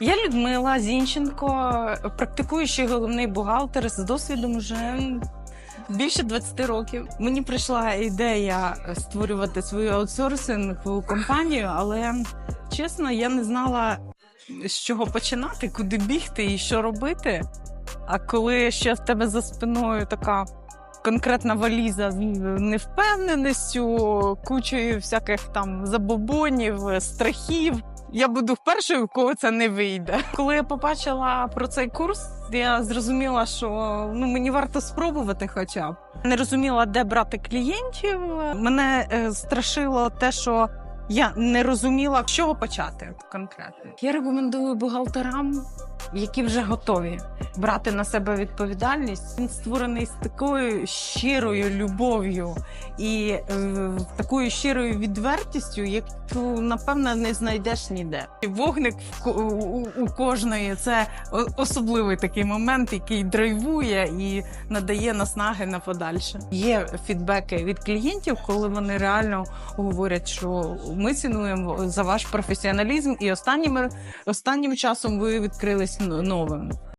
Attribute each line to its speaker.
Speaker 1: Я Людмила Зінченко, практикуючий головний бухгалтер з досвідом вже більше 20 років. Мені прийшла ідея створювати свою аутсорсингову компанію, але чесно, я не знала, з чого починати, куди бігти і що робити. А коли ще в тебе за спиною така конкретна валіза з невпевненістю, кучою всяких там забобонів, страхів. Я буду першою, у кого це не вийде. Коли я побачила про цей курс, я зрозуміла, що ну мені варто спробувати, хоча б не розуміла, де брати клієнтів. Мене е, страшило те, що я не розуміла, з чого почати конкретно. Я рекомендую бухгалтерам, які вже готові брати на себе відповідальність. Він створений з такою щирою любов'ю і е, такою щирою відвертістю, яку напевно не знайдеш ніде. Вогник в у, у кожної це особливий такий момент, який драйвує і надає наснаги на подальше. Є фідбеки від клієнтів, коли вони реально говорять, що ми цінуємо за ваш професіоналізм, і останнім останнім часом ви відкрились новим.